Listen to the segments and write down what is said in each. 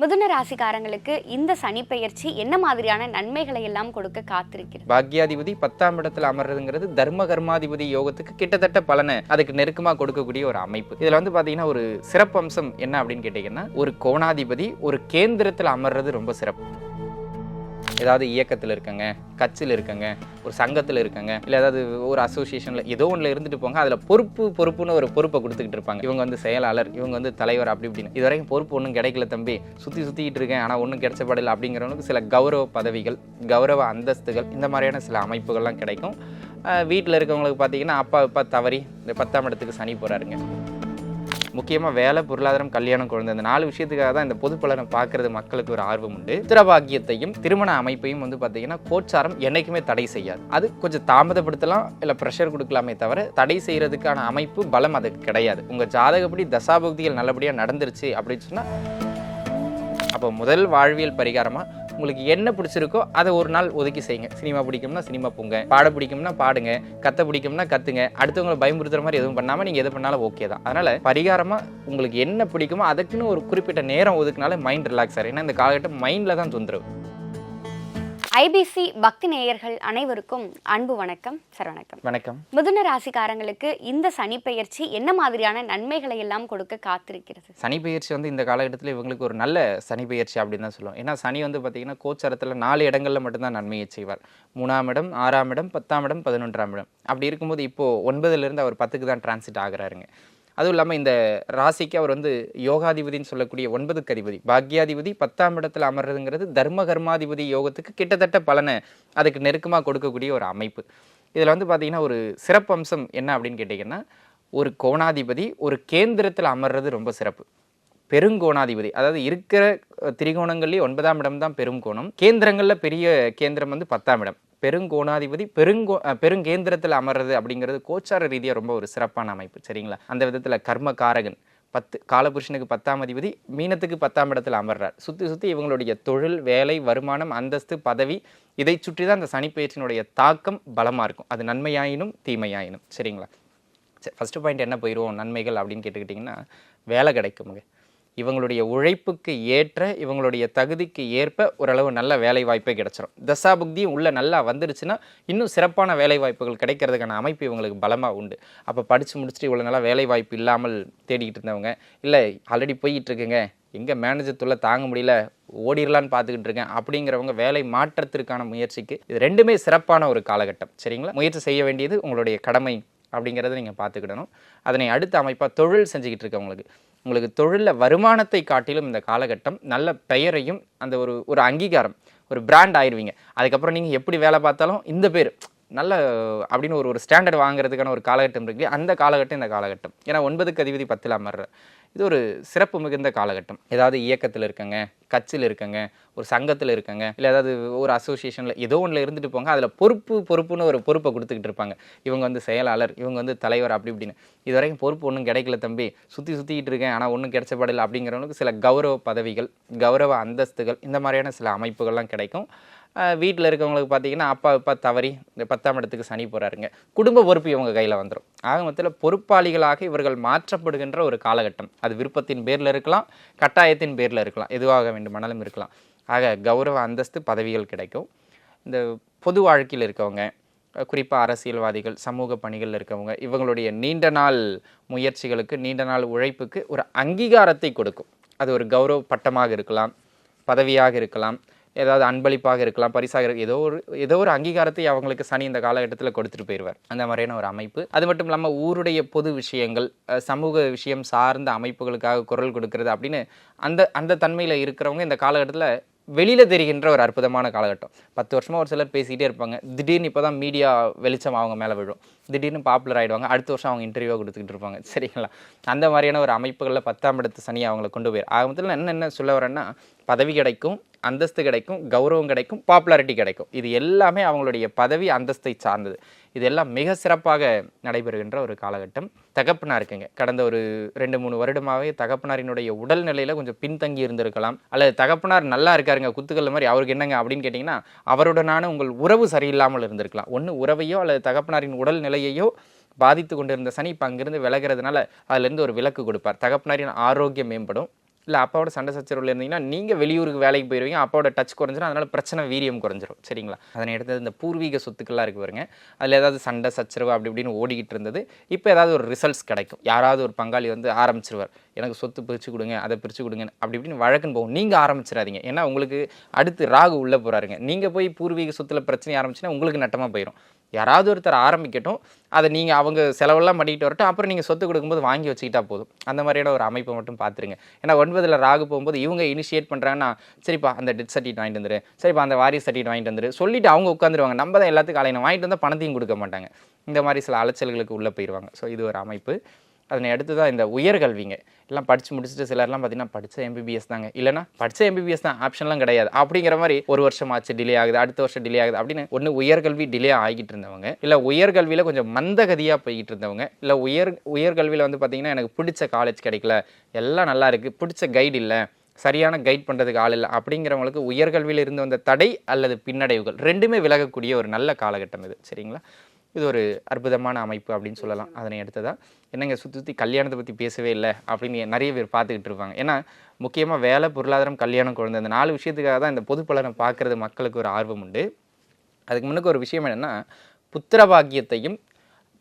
மிதுன ராசிக்காரங்களுக்கு இந்த சனி பெயர்ச்சி என்ன மாதிரியான நன்மைகளை எல்லாம் கொடுக்க காத்திருக்கிறது? பாக்யாதிபதி பத்தாம் இடத்துல அமர்றதுங்கிறது தர்ம கர்மாதிபதி யோகத்துக்கு கிட்டத்தட்ட பலனை. அதுக்கு நெருக்கமா கொடுக்கக்கூடிய ஒரு அமைப்பு. இதுல வந்து பாத்தீங்கன்னா ஒரு சிறப்பு அம்சம் என்ன அப்படின்னு கேட்டீங்கன்னா ஒரு கோணாதிபதி ஒரு கேந்திரத்தில் அமர்றது ரொம்ப சிறப்பு. ஏதாவது இயக்கத்தில் இருக்கங்க கட்சியில் இருக்கங்க ஒரு சங்கத்தில் இருக்கங்க இல்லை ஏதாவது ஒரு அசோசியேஷனில் ஏதோ ஒன்றில் இருந்துட்டு போங்க அதில் பொறுப்பு பொறுப்புன்னு ஒரு பொறுப்பை கொடுத்துக்கிட்டு இருப்பாங்க. இவங்க வந்து செயலாளர் இவங்க வந்து தலைவர் அப்படி இப்படின்னு. இது வரைக்கும் பொறுப்பு ஒன்றும் கிடைக்கல தம்பி. சுற்றி சுற்றிக்கிட்டு இருக்கேன் ஆனால் ஒன்றும் கிடைச்சப்படலை அப்படிங்கிறவங்களுக்கு சில கௌரவ பதவிகள் கௌரவ அந்தஸ்துகள் இந்த மாதிரியான சில அமைப்புகள்லாம் கிடைக்கும். வீட்டில் இருக்கவங்களுக்கு பார்த்தீங்கன்னா அப்பா அப்பா தவறி இந்த பத்தாம் இடத்துக்கு சனி போகிறாருங்க முக்கியமாக வேலை பொருளாதாரம் கல்யாணம் குழந்தை இந்த நாலு விஷயத்துக்காக தான் இந்த பொது பலனை பார்க்கறது மக்களுக்கு ஒரு ஆர்வம் உண்டு. திரபாக்கியத்தையும் திருமண அமைப்பையும் வந்து பார்த்தீங்கன்னா கோச்சாரம் என்னைக்குமே தடை செய்யாது. அது கொஞ்சம் தாமதப்படுத்தலாம் இல்லை ப்ரெஷர் கொடுக்கலாமே தவிர தடை செய்கிறதுக்கான அமைப்பு பலம் அதுக்கு கிடையாது. உங்கள் ஜாதகப்படி தசாபுக்திகள் நல்லபடியாக நடந்துருச்சு அப்படின்னு சொன்னால் அப்போ முதல் வாழ்வியல் பரிகாரமாக உங்களுக்கு என்ன பிடிச்சிருக்கோ அதை ஒரு நாள் ஒதுக்கி செய்யுங்க. சினிமா பிடிக்கும்னா சினிமா போங்க. பாட பிடிக்கும்னா பாடுங்க. கத்த பிடிக்கும்னா கத்துங்க. அடுத்தவங்களை பயமுறுத்துற மாதிரி எதுவும் பண்ணாமல் நீங்கள் எது பண்ணாலும் ஓகே தான். அதனால் பரிகாரமாக உங்களுக்கு என்ன பிடிக்குமோ அதுக்குன்னு ஒரு குறிப்பிட்ட நேரம் ஒதுக்குனால மைண்ட் ரிலாக்ஸ் ஆகும் ஏன்னா இந்த காலகட்டம் மைண்டில் தான் தொந்தரவு. ஐபிசி பக்தி நேயர்கள் அனைவருக்கும் அன்பு வணக்கம் சார் வணக்கம். வணக்கம் மிதுன ராசிக்காரங்களுக்கு இந்த சனி பெயர்ச்சி என்ன மாதிரியான நன்மைகளை எல்லாம் கொடுக்க காத்திருக்கிறது? சனி பெயர்ச்சி வந்து இந்த காலகட்டத்தில் இவங்களுக்கு ஒரு நல்ல சனி பெயர்ச்சி அப்படின்னு தான் சொல்லுவோம். ஏன்னா சனி வந்து பார்த்தீங்கன்னா கோச்சாரத்தில் நாலு இடங்களில் மட்டும்தான் நன்மையை செய்வார். மூணாம் இடம் ஆறாம் இடம் பத்தாம் இடம் பதினொன்றாம் இடம். அப்படி இருக்கும்போது இப்போது ஒன்பதுலேருந்து அவர் பத்துக்கு தான் டிரான்சிட் ஆகுறாருங்க. அதுவும் இல்லாமல் இந்த ராசிக்கு அவர் வந்து யோகாதிபதினு சொல்லக்கூடிய ஒன்பதுக்கு அதிபதி. பாக்யாதிபதி பத்தாம் இடத்துல அமர்றதுங்கிறது தர்ம கர்மாதிபதி யோகத்துக்கு கிட்டத்தட்ட பலனை அதுக்கு நெருக்கமாக கொடுக்கக்கூடிய ஒரு அமைப்பு. இதில் வந்து பார்த்தீங்கன்னா ஒரு சிறப்பு அம்சம் என்ன அப்படின்னு கேட்டிங்கன்னா ஒரு கோணாதிபதி ஒரு கேந்திரத்தில் அமர்றது ரொம்ப சிறப்பு. பெருங்கோணாதிபதி அதாவது இருக்கிற திரிகோணங்கள்லேயே ஒன்பதாம் இடம் தான் பெருங்கோணம் கேந்திரங்களில் பெரிய கேந்திரம் வந்து பத்தாம் இடம். பெருங்கோணாதிபதி பெருங்கோ பெருங்கேந்திரத்தில் அமர்றது அப்படிங்கிறது கோச்சார ரீதியாக ரொம்ப ஒரு சிறப்பான அமைப்பு சரிங்களா? அந்த விதத்தில் கர்மகாரகன் பத்து காலபுருஷனுக்கு பத்தாம் அதிபதி மீனத்துக்கு பத்தாம் இடத்துல அமர்றார். சுற்றி சுற்றி இவங்களுடைய தொழில் வேலை வருமானம் அந்தஸ்து பதவி இதை சுற்றி தான் அந்த சனிப்பெயர்ச்சியினுடைய தாக்கம் பலமாக இருக்கும். அது நன்மையாயினும் தீமையாயினும் சரிங்களா? சரி ஃபஸ்ட்டு பாயிண்ட் என்ன போயிடுவோம் நன்மைகள் அப்படின்னு கேட்டுக்கிட்டிங்கன்னா வேலை கிடைக்குமுங்க. இவங்களுடைய உழைப்புக்கு ஏற்ற இவங்களுடைய தகுதிக்கு ஏற்ப ஓரளவு நல்ல வேலை வாய்ப்பே கிடைச்சிரும். தசாபுக்தியும் உள்ளே நல்லா வந்துருச்சுன்னா இன்னும் சிறப்பான வேலை வாய்ப்புகள் கிடைக்கிறதுக்கான அமைப்பு இவங்களுக்கு பலமாக உண்டு. அப்போ படித்து முடிச்சுட்டு இவ்வளோ நல்லா வேலை வாய்ப்பு இல்லாமல் தேடிக்கிட்டு இருந்தவங்க இல்லை ஆல்ரெடி போயிட்டு இருக்குங்க எங்கே மேனேஜர் தொல்லை தாங்க முடியல ஓடிடலான்னு பார்த்துக்கிட்டு இருக்கேன் அப்படிங்கிறவங்க வேலை மாற்றத்திற்கான முயற்சிக்கு இது ரெண்டுமே சிறப்பான ஒரு காலகட்டம். சரிங்களா? முயற்சி செய்ய வேண்டியது உங்களுடைய கடமை அப்படிங்கிறத நீங்கள் பார்த்துக்கிடணும் அதனை அடுத்த அமைப்பாக தொழில் செஞ்சுக்கிட்டு இருக்கவங்களுக்கு. உங்களுக்கு தொழிலில் வருமானத்தை காட்டிலும் இந்த காலகட்டம் நல்ல பெயரையும் அந்த ஒரு ஒரு அங்கீகாரம் ஒரு பிராண்ட் ஆயிடுவீங்க அதுக்கப்புறம் நீங்கள் எப்படி வேலை பார்த்தாலும் இந்த பேர் நல்ல அப்படின்னு ஒரு ஒரு ஸ்டாண்டர்ட் வாங்குறதுக்கான ஒரு காலகட்டம் இருக்கு அந்த காலகட்டம் இந்த காலகட்டம். ஏன்னா ஒன்பதுக்கு அதிபதி பத்தில் அமர்ற. இது ஒரு சிறப்பு மிகுந்த காலகட்டம். ஏதாவது இயக்கத்தில் இருக்கங்க கட்சியில் இருக்கங்க ஒரு சங்கத்தில் இருக்கங்க இல்லை ஏதாவது ஒரு அசோசியேஷனில் ஏதோ ஒன்றில் இருந்துட்டு போங்க அதில் பொறுப்பு பொறுப்புன்னு ஒரு பொறுப்பை கொடுத்துக்கிட்டு இருப்பாங்க. இவங்க வந்து செயலாளர் இவங்க வந்து தலைவர் அப்படி இப்படின்னு. இது வரைக்கும் பொறுப்பு ஒன்றும் கிடைக்கல தம்பி. சுற்றி சுற்றிக்கிட்டு இருக்கேன் ஆனால் ஒன்றும் கிடைச்சப்படலை அப்படிங்கிறவங்களுக்கு சில கௌரவ பதவிகள் கௌரவ அந்தஸ்துகள் இந்த மாதிரியான சில அமைப்புகள்லாம் கிடைக்கும். வீட்டில் இருக்கவங்களுக்கு பார்த்தீங்கன்னா அப்பா அப்பா தவறி இந்த பத்தாம் இடத்துக்கு சனி போகிறாருங்க குடும்ப பொறுப்பு இவங்க கையில் வந்துடும் ஆக மொத்தத்தில் பொறுப்பாளிகளாக இவர்கள் மாற்றப்படுகின்ற ஒரு காலகட்டம். அது விருப்பத்தின் பேரில் இருக்கலாம் கட்டாயத்தின் பேரில் இருக்கலாம் எதுவாக வேண்டுமானாலும் இருக்கலாம். ஆக கௌரவ அந்தஸ்து பதவிகள் கிடைக்கும். இந்த பொது வாழ்க்கையில் இருக்கவங்க குறிப்பாக அரசியல்வாதிகள் சமூக பணிகளில் இருக்கவங்க இவங்களுடைய நீண்ட நாள் முயற்சிகளுக்கு நீண்ட நாள் உழைப்புக்கு ஒரு அங்கீகாரத்தை கொடுக்கும். அது ஒரு கௌரவ பட்டமாக இருக்கலாம் பதவியாக இருக்கலாம் ஏதாவது அன்பளிப்பாக இருக்கலாம் பரிசாக இருக்கலாம் ஏதோ ஒரு ஏதோ ஒரு அங்கீகாரத்தை அவங்களுக்கு சனி இந்த காலகட்டத்தில் கொடுத்துட்டு போயிடுவார் அந்த மாதிரியான ஒரு அமைப்பு. அது மட்டும் இல்லாமல் ஊருடைய பொது விஷயங்கள் சமூக விஷயம் சார்ந்த அமைப்புகளுக்காக குரல் கொடுக்கறது அப்படின்னு அந்த அந்த தன்மையில் இருக்கிறவங்க இந்த காலகட்டத்தில் வெளியில் தெரிகின்ற ஒரு அற்புதமான காலகட்டம். பத்து வருஷமாக ஒரு சிலர் பேசிக்கிட்டே இருப்பாங்க. திடீர்னு இப்போ தான் மீடியா வெளிச்சம் அவங்க மேலே விழும். திடீர்னு பாப்புலர் ஆகிடுவாங்க அடுத்த வருஷம் அவங்க இன்டர்வியூ கொடுத்துக்கிட்டு இருப்பாங்க. சரிங்களா? அந்த மாதிரியான ஒரு அமைப்புகளில் பத்தாம் இடத்து சனி அவங்கள கொண்டு போயிரு. ஆக மொத்தத்தில் என்ன என்ன சொல்ல வரேன்னா பதவி கிடைக்கும் அந்தஸ்து கிடைக்கும் கௌரவம் கிடைக்கும் பாப்புலாரிட்டி கிடைக்கும். இது எல்லாமே அவங்களுடைய பதவி அந்தஸ்தை சார்ந்தது. இதெல்லாம் மிக சிறப்பாக நடைபெறுகின்ற ஒரு காலகட்டம். தகப்பனார் இருக்குங்க. கடந்த ஒரு ரெண்டு மூணு வருடமாகவே தகப்பனாரினுடைய உடல்நிலையில் கொஞ்சம் பின்தங்கி இருந்திருக்கலாம். அல்லது தகப்பனார் நல்லா இருக்காருங்க குத்துக்கல் மாதிரி அவருக்கு என்னங்க அப்படின்னு கேட்டிங்கன்னா அவருடனான உங்கள் உறவு சரியில்லாமல் இருந்திருக்கலாம். ஒன்று உறவையோ அல்லது தகப்பனாரின் நிலையையோ பாதித்து கொண்டிருந்த சனி இப்போ அங்கிருந்து விலகிறதுனால அதுலேருந்து ஒரு விலக்கு கொடுப்பார். தகப்பனாரின் ஆரோக்கியம் மேம்படும். இல்லை அப்பாவோட சண்டை சச்சரவில் இருந்தீங்கன்னா நீங்கள் வெளியூருக்கு வேலைக்கு போயிருவீங்க அப்பாவோட டச் குறைஞ்சிரும் அதனால பிரச்சனை வீரியம் குறைஞ்சிரும். சரிங்களா? அதனை எடுத்தது இந்த பூர்வீக சொத்துக்கள்லாம் இருக்கு பாருங்க. அதில் ஏதாவது சண்டை சச்சரவு அப்படி இப்படின்னு ஓடிக்கிட்டு இருந்தது. இப்போ ஏதாவது ஒரு ரிசல்ட்ஸ் கிடைக்கும். யாராவது ஒரு பங்காளி வந்து ஆரம்பிச்சிருவார். எனக்கு சொத்து பிரித்து கொடுங்க அதை பிரித்து கொடுங்க அப்படி இப்படின்னு வழக்குன்னு போகும். நீங்கள் ஆரம்பிச்சிடாதீங்க. ஏன்னா உங்களுக்கு அடுத்து ராகு உள்ளே போகிறாருங்க நீங்கள் போய் பூர்வீக சொத்தில் பிரச்சனை ஆரம்பிச்சுன்னா உங்களுக்கு நட்டமாக போயிடும் யாராவது ஒருத்தர் ஆரம்பிக்கட்டும். அதை நீங்கள் அவங்க செலவெல்லாம் பண்ணிக்கிட்டு வரட்டும். அப்புறம் நீங்கள் சொத்து கொடுக்கும்போது வாங்கி வச்சுக்கிட்டா போதும். அந்த மாதிரியான ஒரு அமைப்பை மட்டும் பார்த்துருங்க. ஏன்னா ஒன்பதில் ராகு போகும்போது இவங்க இனிஷியேட் பண்ணுறாங்கன்னா சரிப்பா அந்த டெத் சர்டிஃபிகேட் வாங்கிட்டு வந்துரு. சரிப்பா அந்த வாரிஸ் சர்டிஃபிகேட் வாங்கிட்டு வந்துரு. சொல்லிட்டு அவங்க உட்காந்துருவாங்க நம்ம தான் எல்லாத்துக்கும் அலையணும் வாங்கிட்டு வந்தால் பணத்தையும் கொடுக்க மாட்டாங்க. இந்த மாதிரி சில அலைச்சல்களுக்கு உள்ளே போயிடுவாங்க ஸோ இது ஒரு அமைப்பு. அதனை அடுத்து தான் இந்த உயர்கல்விங்க எல்லாம் படித்து முடிச்சுட்டு சிலர்லாம் பார்த்தீங்கன்னா படித்த எம்பிபிஎஸ் தாங்க. இல்லைனா படித்த எம்பிபிஎஸ் தான் ஆப்ஷன்லாம் கிடையாது. அப்படிங்கிற மாதிரி ஒரு வருஷம் ஆச்சு டிலே ஆகுது அடுத்த வருஷம் டிலே ஆகுது அப்படின்னு ஒன்று உயர்கல்வி டிலே ஆகிட்டு இருந்தவங்க இல்லை உயர்கல்வியில் கொஞ்சம் மந்தகதியாக போய்கிட்டு இருந்தவங்க இல்லை உயர் உயர்கல்வியில் வந்து பார்த்தீங்கன்னா எனக்கு பிடிச்ச காலேஜ் கிடைக்கல எல்லாம் நல்லா இருக்குது பிடிச்ச கைடு இல்லை சரியான கைட் பண்ணுறதுக்கு ஆள் இல்லை அப்படிங்கிறவங்களுக்கு உயர்கல்வியில் இருந்து வந்த தடை அல்லது பின்னடைவுகள் ரெண்டுமே விலகக்கூடிய ஒரு நல்ல காலகட்டம் இது. சரிங்களா? இது ஒரு அற்புதமான அமைப்பு அப்படின்னு சொல்லலாம். அதனை அடுத்ததா என்னங்க சுற்றி சுற்றி கல்யாணத்தை பற்றி பேசவே இல்லை அப்படின்னு நிறைய பேர் பார்த்துக்கிட்டு இருப்பாங்க. ஏன்னா முக்கியமாக வேலை பொருளாதாரம் கல்யாணம் குழந்தை இந்த நாலு விஷயத்துக்காக தான் இந்த பொது பார்க்குறது மக்களுக்கு ஒரு ஆர்வம் உண்டு. அதுக்கு முன்னுக்கு ஒரு விஷயம் என்னென்னா புத்திர பாக்கியத்தையும்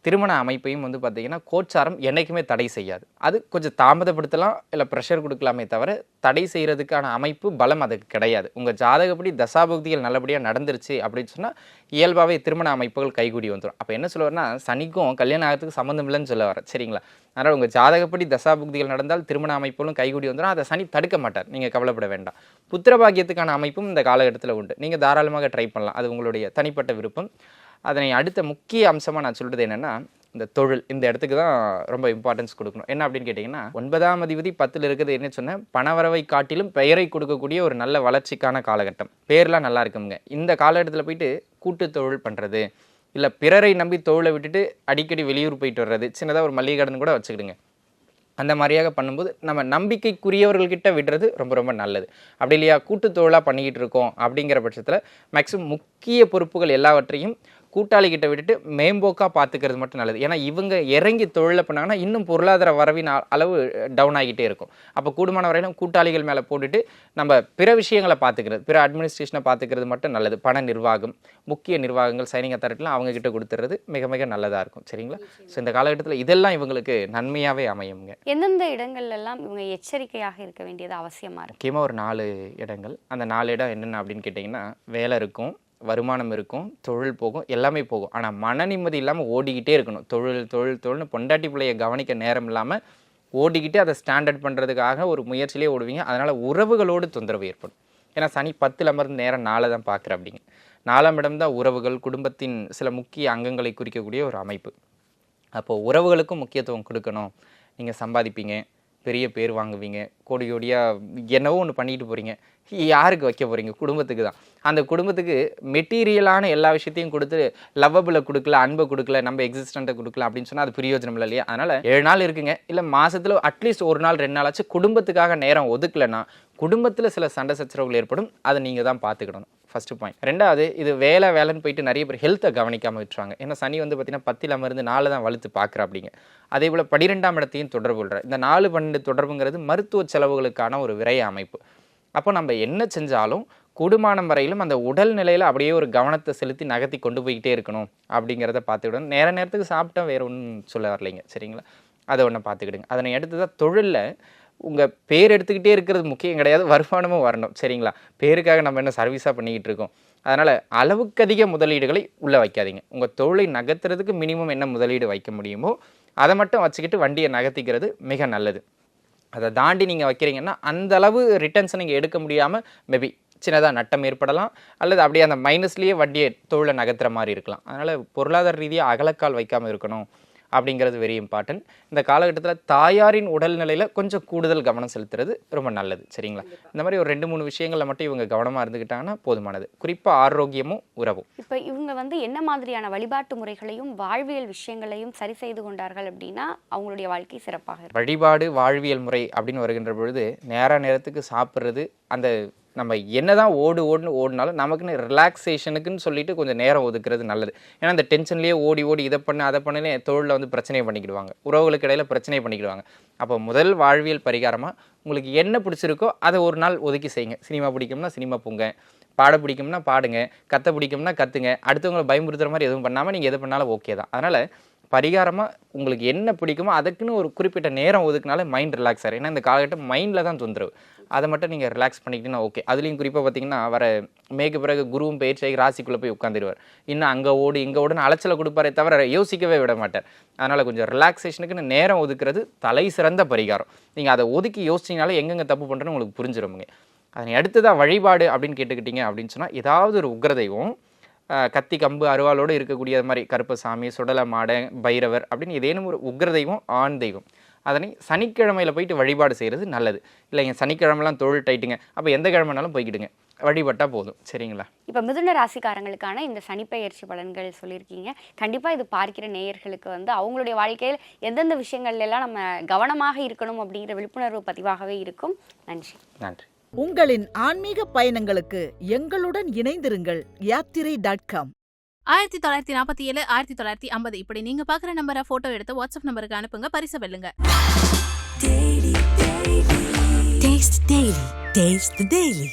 திருமண அமைப்பையும் வந்து பார்த்தீங்கன்னா கோச்சாரம் என்றைக்குமே தடை செய்யாது. அது கொஞ்சம் தாமதப்படுத்தலாம் இல்லை ப்ரெஷர் கொடுக்கலாமே தவிர தடை செய்கிறதுக்கான அமைப்பு பலம் அதுக்கு கிடையாது. உங்கள் ஜாதகப்படி தசாபக்திகள் நல்லபடியாக நடந்துருச்சு அப்படின்னு சொன்னால் இயல்பாகவே திருமண அமைப்புகள் கைகூடி வந்துடும் அப்போ என்ன சொல்லுவார்னா சனிக்கும் கல்யாணம் ஆகிறதுக்கு சம்மந்தம் இல்லைன்னு சொல்ல வரேன் சரிங்களா? அதனால் உங்கள் ஜாதகப்படி தசாபுக்திகள் நடந்தால் திருமண அமைப்புகளும் கைகூடி வந்துடும் அதை சனி தடுக்க மாட்டார். நீங்கள் கவலைப்பட வேண்டாம். புத்திர பாக்கியத்துக்கான அமைப்பும் இந்த காலகட்டத்தில் உண்டு. நீங்கள் தாராளமாக ட்ரை பண்ணலாம். அது உங்களுடைய தனிப்பட்ட விருப்பம். அதனை அடுத்த முக்கிய அம்சமாக நான் சொல்கிறது என்னென்னா இந்த தொழில் இந்த இடத்துக்கு தான் ரொம்ப இம்பார்ட்டன்ஸ் கொடுக்கணும். என்ன அப்படின்னு கேட்டிங்கன்னா ஒன்பதாம் அதிபதி பத்தில் இருக்கிறது என்ன சொன்னேன் பணவரவை காட்டிலும் பெயரை கொடுக்கக்கூடிய ஒரு நல்ல வளர்ச்சிக்கான காலகட்டம். பேர்லாம் நல்லா இருக்குங்க இந்த காலகட்டத்தில் போயிட்டு கூட்டு தொழில் பண்ணுறது இல்லை பிறரை நம்பி தொழிலை விட்டுட்டு அடிக்கடி வெளியூர் போயிட்டு வர்றது சின்னதாக ஒரு மளிகை கடன் கூட வச்சுக்கிடுங்க. அந்த மாதிரியாக பண்ணும்போது நம்ம நம்பிக்கைக்குரியவர்கள்கிட்ட விடுறது ரொம்ப ரொம்ப நல்லது. அப்படி இல்லையா? கூட்டுத்தொழிலாக பண்ணிக்கிட்டு இருக்கோம் அப்படிங்கிற பட்சத்தில் மேக்ஸிமம் முக்கிய பொறுப்புகள் எல்லாவற்றையும் கூட்டாளி கிட்ட விட்டுட்டு மேம்போக்காக பார்த்துக்கிறது மட்டும் நல்லது. ஏன்னா இவங்க இறங்கி தொழிலை பண்ணாங்கன்னா இன்னும் பொருளாதார வரவின் அளவு டவுன் ஆகிட்டே இருக்கும். அப்போ கூடுமான வரையிலும் கூட்டாளிகள் மேலே போட்டுட்டு நம்ம பிற விஷயங்களை பார்த்துக்கிறது பிற அட்மினிஸ்ட்ரேஷனை பார்த்துக்கிறது மட்டும் நல்லது. பண நிர்வாகம் முக்கிய நிர்வாகங்கள் சைனிங் அத்தாரிட்டிலாம் அவங்க கிட்ட கொடுத்துறது மிக மிக நல்லதாக இருக்கும். சரிங்களா? ஸோ இந்த காலகட்டத்தில் இதெல்லாம் இவங்களுக்கு நன்மையாகவே அமையுங்க. எந்தெந்த இடங்கள்ல எல்லாம் இவங்க எச்சரிக்கையாக இருக்க வேண்டியது அவசியமா இருக்கு? முக்கியமாக ஒரு நாலு இடங்கள். அந்த நாலு இடம் என்னென்ன அப்படின்னு கேட்டிங்கன்னா வேலை இருக்கும் வருமானம் இருக்கும் தொழில் போகும் எல்லாமே போகும். ஆனால் மன நிம்மதி இல்லாமல் ஓடிக்கிட்டே இருக்கணும். தொழில் தொழில் தொழில்னு பொண்டாட்டி பிள்ளைய கவனிக்க நேரம் இல்லாமல் ஓடிக்கிட்டு அதை ஸ்டாண்டர்ட் பண்ணுறதுக்காக ஒரு முயற்சியிலே ஓடுவீங்க. அதனால் உறவுகளோடு தொந்தரவு ஏற்படும். ஏன்னா சனி பத்தில் அமர்ந்து நேரம் நாளை தான் பார்க்குற அப்படிங்க. நாலாம் இடம் தான் உறவுகள் குடும்பத்தின் சில முக்கிய அங்கங்களை குறிக்கக்கூடிய ஒரு அமைப்பு. அப்போது உறவுகளுக்கும் முக்கியத்துவம் கொடுக்கணும். நீங்கள் சம்பாதிப்பீங்க. பெரிய பேர் வாங்குவீங்க. கோடி கோடியாக என்னவோ ஒன்று பண்ணிட்டு போகிறீங்க யாருக்கு வைக்க போகிறீங்க குடும்பத்துக்கு தான். அந்த குடும்பத்துக்கு மெட்டீரியலான எல்லா விஷயத்தையும் கொடுத்து லவ்வபிளை கொடுக்கல அன்பை கொடுக்கல நம்ம எக்ஸிஸ்டண்ட்டை கொடுக்கல அப்படின்னு சொன்னால் அது பிரயோஜனம் இல்லை இல்லையா? அதனால் ஏழு நாள் இருக்குங்க. இல்லை மாதத்தில் அட்லீஸ்ட் ஒரு நாள் ரெண்டு நாளாச்சும் குடும்பத்துக்காக நேரம் ஒதுக்கலைன்னா குடும்பத்தில் சில சண்டை சச்சரவுகள் ஏற்படும். அதை நீங்கள் தான் பார்த்துக்கிடணும். ஃபஸ்ட்டு பாயிண்ட் ரெண்டாவது இது வேலை வேலைன்னு போயிட்டு நிறைய பேர் ஹெல்த்தை கவனிக்காமல் விட்டுருவாங்க. ஏன்னா சனி வந்து பார்த்தீங்கன்னா பத்தில் அமர்ந்து நாலு தான் வலுத்து பார்க்குற அப்படிங்க. அதே போல் பனிரெண்டாம் இடத்தையும் தொடர்பு கொள்கிற இந்த நாலு பன்னெண்டு தொடர்புங்கிறது மருத்துவ செலவுகளுக்கான ஒரு விரைய அமைப்பு. அப்போ நம்ம என்ன செஞ்சாலும் கூடுமானம் வரையிலும் அந்த உடல் நிலையில் அப்படியே ஒரு கவனத்தை செலுத்தி நகர்த்தி கொண்டு போய்கிட்டே இருக்கணும் அப்படிங்கிறத பார்த்துக்கிடணும் நேர நேரத்துக்கு சாப்பிட்டா வேறு ஒன்றும் சொல்ல வரலைங்க. சரிங்களா? அதை ஒன்று பார்த்துக்கிடுங்க. அதனை அடுத்து தான் தொழிலில் உங்கள் பேர் எடுத்துக்கிட்டே இருக்கிறது முக்கியம் கிடையாது. வருமானமும் வரணும். சரிங்களா? பேருக்காக நம்ம என்ன சர்வீஸாக பண்ணிக்கிட்டு இருக்கோம்? அதனால் அளவுக்கு அதிக முதலீடுகளை உள்ளே வைக்காதீங்க. உங்கள் தொழிலை நகர்த்துறதுக்கு மினிமம் என்ன முதலீடு வைக்க முடியுமோ அதை மட்டும் வச்சுக்கிட்டு வண்டியை நகர்த்திக்கிறது மிக நல்லது. அதை தாண்டி நீங்கள் வைக்கிறீங்கன்னா அந்த அளவு ரிட்டர்ன்ஸை நீங்கள் எடுக்க முடியாமல் மேபி சின்னதாக நட்டம் ஏற்படலாம். அல்லது அப்படியே அந்த மைனஸ்லேயே வண்டியை தொழிலை நகர்த்துற மாதிரி இருக்கலாம். அதனால் பொருளாதார ரீதியாக அகலக்கால் வைக்காமல் இருக்கணும். அப்படிங்கிறது வெரி இம்பார்ட்டன்ட் இந்த காலகட்டத்தில் தாயாரின் உடல்நிலையில் கொஞ்சம் கூடுதல் கவனம் செலுத்துறது ரொம்ப நல்லது. சரிங்களா? இந்த மாதிரி ஒரு ரெண்டு மூணு விஷயங்களில் மட்டும் இவங்க கவனமாக இருந்துக்கிட்டாங்கன்னா போதுமானது. குறிப்பாக ஆரோக்கியமும் உறவும். இப்போ இவங்க வந்து என்ன மாதிரியான வழிபாட்டு முறைகளையும் வாழ்வியல் விஷயங்களையும் சரி செய்து கொண்டார்கள் அப்படின்னா அவங்களுடைய வாழ்க்கை சிறப்பாக வழிபாடு வாழ்வியல் முறை அப்படின்னு வருகின்ற பொழுது நேர நேரத்துக்கு சாப்பிட்றது அந்த நம்ம என்ன தான் ஓடு ஓடுன்னு ஓடினாலும் நமக்குன்னு ரிலாக்ஸேஷனுக்குன்னு சொல்லிட்டு கொஞ்சம் நேரம் ஒதுக்குறது நல்லது. ஏன்னா அந்த டென்ஷன்லேயே ஓடி ஓடி இதை பண்ண அதை பண்ணுன்னு தொழிலில் வந்து பிரச்சனையை பண்ணிக்கிடுவாங்க. உறவுகளுக்கு இடையில பிரச்சனை பண்ணிக்கிடுவாங்க. அப்போ முதல் வாழ்வியல் பரிகாரமாக உங்களுக்கு என்ன பிடிச்சிருக்கோ அதை ஒரு நாள் ஒதுக்கி செய்யுங்க. சினிமா பிடிக்கும்னா சினிமா போங்க பாட பிடிக்கும்னா பாடுங்க கத்த பிடிக்கும்னா கத்துங்க அடுத்தவங்களை பயமுறுத்துற மாதிரி எதுவும் பண்ணாமல் நீங்கள் எது பண்ணாலும் ஓகே தான். அதனால் பரிகாரமாக உங்களுக்கு என்ன பிடிக்குமோ அதுக்குன்னு ஒரு குறிப்பிட்ட நேரம் ஒதுக்குனாலே மைண்ட் ரிலாக்ஸ் ஆகும் ஏன்னா இந்த காலகட்டம் மைண்டில் தான் தொந்தரவு. அதை மட்டும் நீங்கள் ரிலாக்ஸ் பண்ணிக்கிட்டீங்கன்னா ஓகே அதுலேயும் குறிப்பாக பார்த்தீங்கன்னா வர மேக்கு பிறகு குருவும் பயிற்சியாகி ராசிக்குள்ளே போய் உட்காந்துருவார் இன்னும் அங்கே ஓடு இங்கே ஓடுன்னு அலைச்சலை கொடுப்பாரே தவிர யோசிக்கவே விட மாட்டார். அதனால் கொஞ்சம் ரிலாக்ஸேஷனுக்குன்னு நேரம் ஒதுக்குறது தலை சிறந்த பரிகாரம். நீங்கள் அதை ஒதுக்கி யோசிச்சிங்கனாலே எங்கெங்கே தப்பு பண்ணுறேன்னு உங்களுக்கு புரிஞ்சிருமுங்க. அதனை அடுத்ததாக வழிபாடு அப்படின்னு கேட்டுக்கிட்டீங்க அப்படின்னு சொன்னால் ஏதாவது ஒரு உக்ரதெய்வம் கத்தி கம்பு அருவாளோடு இருக்கக்கூடிய அது மாதிரி கருப்பசாமி சுடலை மாடை பைரவர் அப்படின்னு ஏதேனும் ஒரு உக்ர தெய்வம் ஆண் தெய்வம். அதனை சனிக்கிழமையில் போயிட்டு வழிபாடு செய்கிறது நல்லது. இல்லைங்க சனிக்கிழமெல்லாம் தொழில் டைட்டுங்க அப்போ எந்த கிழமைனாலும் போய்க்கிடுங்க. வழிபட்டால் போதும். சரிங்களா? இப்போ மிதுன ராசிக்காரங்களுக்கான இந்த சனிப்பெயர்ச்சி பலன்கள் சொல்லியிருக்கீங்க. கண்டிப்பாக இது பார்க்கிற நேயர்களுக்கு வந்து அவங்களுடைய வாழ்க்கையில் எந்தெந்த விஷயங்கள்ல எல்லாம் நம்ம கவனமாக இருக்கணும் அப்படிங்கிற விழிப்புணர்வு பதிவாகவே இருக்கும். நன்றி. நன்றி. உங்களின் ஆன்மீக பயணங்களுக்கு எங்களுடன் இணைந்திருங்கள். யாத்திரை டாட் காம். ஆயிரத்தி தொள்ளாயிரத்தி நாற்பத்தி ஏழு ஆயிரத்தி தொள்ளாயிரத்தி ஐம்பது. இப்படி நீங்க பாக்குற நம்பரை போட்டோ எடுத்து வாட்ஸ்அப் நம்பருக்கு அனுப்புங்க பரிசு வெல்லுங்க. Daily daily taste daily taste daily